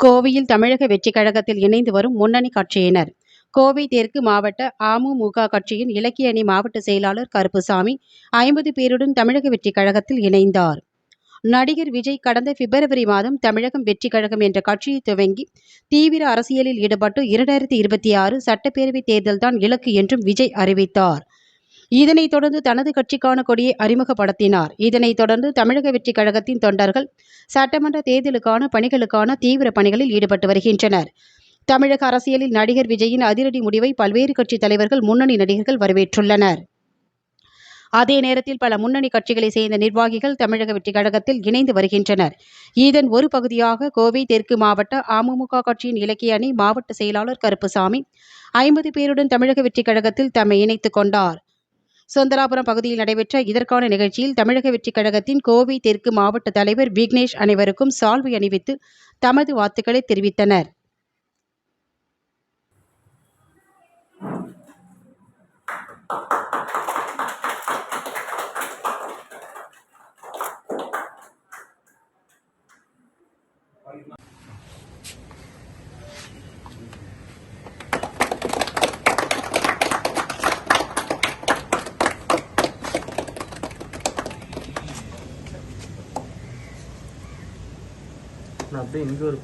கோவையில் தமிழக வெற்றிக் கழகத்தில் இணைந்து வரும் முன்னணி கட்சியினர். கோவை தெற்கு மாவட்ட அமமுக கட்சியின் இலக்கிய அணி மாவட்ட செயலாளர் கருப்புசாமி ஐம்பது பேருடன் தமிழக வெற்றிக் கழகத்தில் இணைந்தார். நடிகர் விஜய் கடந்த பிப்ரவரி மாதம் தமிழகம் வெற்றி கழகம் என்ற கட்சியை துவங்கி தீவிர அரசியலில் ஈடுபட்டு இரண்டாயிரத்தி இருபத்தி ஆறு சட்டப்பேரவை தேர்தல்தான் இலக்கு என்றும் விஜய் அறிவித்தார். இதனைத் தொடர்ந்து தனது கட்சிக்கான கொடியை அறிமுகப்படுத்தினார். இதனைத் தொடர்ந்து தமிழக வெற்றிக் கழகத்தின் தொண்டர்கள் சட்டமன்ற தேர்தலுக்கான பணிகளுக்கான தீவிர பணிகளில் ஈடுபட்டு வருகின்றனர். தமிழக அரசியலில் நடிகர் விஜயின் அதிரடி முடிவை பல்வேறு கட்சித் தலைவர்கள் முன்னணி நடிகர்கள் வரவேற்றுள்ளனர். அதே நேரத்தில் பல முன்னணி கட்சிகளைச் சேர்ந்த நிர்வாகிகள் தமிழக வெற்றிக் கழகத்தில் இணைந்து வருகின்றனர். இதன் ஒரு பகுதியாக கோவை தெற்கு மாவட்ட அமமுக கட்சியின் இலக்கிய அணி மாவட்ட செயலாளர் கருப்புசாமி ஐம்பது பேருடன் தமிழக வெற்றிக் கழகத்தில் தம்மை இணைத்துக் கொண்டார். சுந்தராபுரம் பகுதியில் நடைபெற்ற இதற்கான நிகழ்ச்சியில் தமிழக வெற்றிக் கழகத்தின் கோவை தெற்கு மாவட்ட தலைவர் விக்னேஷ் அனைவருக்கும் சால்வை அணிவித்து தமது வாழ்த்துக்களை தெரிவித்தனர். நான் அப்படியே இங்கே ஒரு